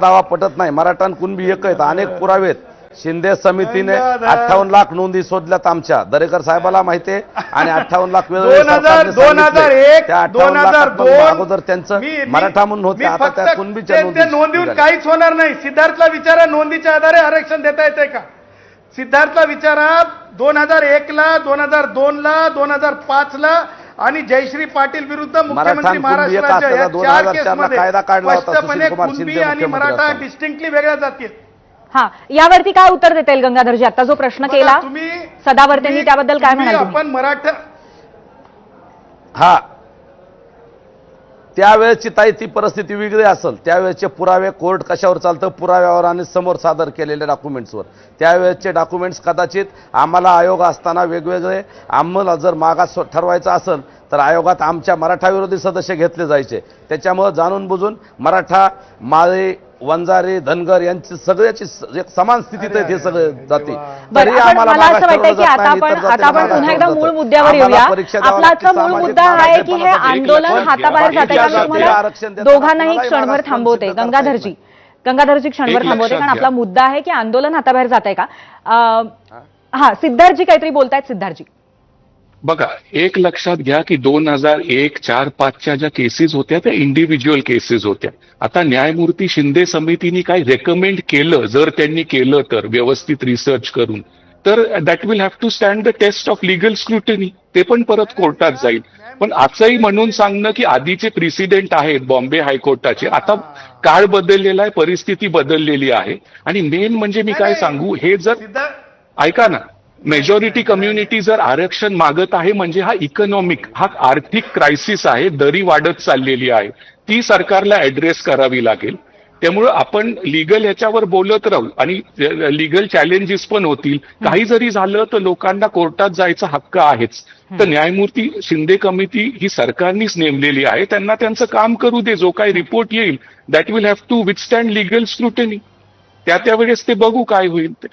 दावा पटत नाही. मराठा कुणबी एक आहेत अनेक पुरावे आहेत. शिंदे समितीने अठ्ठावन्न लाख नोंदी शोधल्यात आमच्या. दरेकर साहेबाला माहिती आहे. आणि अठ्ठावन्न लाख वेगवेगळे दोन हजार सरकारने दोन हजार सांगितले. एक त्या दोन 58 हजार लाखात दोन अगोदर त्यांचं मराठा म्हणून होते. आता त्या कुणबीच्या ते- नोंदी ते नोंदीहून निघाल्या. काहीच होणार नाही. सिद्धार्थला विचारा नोंदीच्या आधारे आरक्षण देता येते का? सिद्धार्थला विचारा दोन हजार एक ला दोन हजार दोन ला दोन हजार पाच ला आणि जयश्री पाटील विरुद्ध मुख्यमंत्री महाराष्ट्राच्या या 2004 चार ला केसमध्ये कायदा काढला होता स्पष्टपणे सुशीलकुमार कुणबी शिंदे आणि मराठा. डिस्टिंक्टली वेगळ्या जाती आहेत. हा यावरती काय उत्तर देता येईल गंगाधरजी आता जो प्रश्न केला तुम्ही सदावर्तेंनी त्याबद्दल काय म्हणाल? आपण मराठा हा त्यावेळेची ताई ती परिस्थिती वेगळी असेल. त्यावेळेचे पुरावे कोर्ट कशावर चालतं पुराव्यावर आणि समोर सादर केलेल्या डॉक्युमेंट्सवर त्यावेळेचे डॉक्युमेंट्स कदाचित आम्हाला आयोग असताना वेगवेगळे आम्हाला जर मागास ठरवायचं असेल तर आयोगात आमच्या मराठाविरोधी सदस्य घेतले जायचे. त्याच्यामुळं जाणून बुजून मराठा माळी वंजारी धनगर यांची सगळ्याची एक समान स्थितीत आहेत हे सगळे जाती. तरी आम्हाला मला असं वाटतं की आता आपण आता आपण पुन्हा एकदा मूळ. मुद्द्यावर येऊया. आपला आजचा मूळ मुद्दा हा आहे की हे. आंदोलन हाताबाहेर जाते कारण दोघांनाही क्षणभर थांबवते गंगाधरजी. गंगाधरजी क्षणभर थांबवते कारण आपला. मुद्दा आहे की आंदोलन हाताबाहेर जात आहे का? हा सिद्धार्थजी काहीतरी बोलतायत सिद्धार्थजी. बघा एक लक्षात घ्या की दोन हजार एक चार पाचच्या ज्या केसेस होत्या त्या इंडिव्हिज्युअल केसेस होत्या. आता न्यायमूर्ती शिंदे समितीने काय रेकमेंड केलं जर त्यांनी केलं तर व्यवस्थित रिसर्च करून तर that will have to stand the test of legal scrutiny ते पण परत कोर्टात जाईल. पण असंही म्हणून सांगणं की आधीचे प्रेसिडेंट आहेत बॉम्बे हायकोर्टाचे आता काळ बदललेला आहे परिस्थिती बदललेली आहे. आणि मेन म्हणजे मी काय सांगू हे जर ऐका ना. मेजॉरिटी कम्युनिटी जर आरक्षण मागत आहे म्हणजे हा इकॉनॉमिक हा आर्थिक क्रायसिस आहे दरी वाढत चाललेली आहे ती सरकारला ऍड्रेस करावी लागेल. त्यामुळं आपण लिगल ह्याच्यावर बोलत राहू. आणि लिगल चॅलेंजेस पण होतील. काही जरी झालं तर लोकांना कोर्टात जायचा हक्क आहेच. तर न्यायमूर्ती शिंदे कमिटी ही सरकारनीच नेमलेली आहे. त्यांना त्यांचं काम करू दे. जो काही रिपोर्ट येईल that will have to withstand legal scrutiny त्या त्यावेळेस ते बघू काय होईल ते.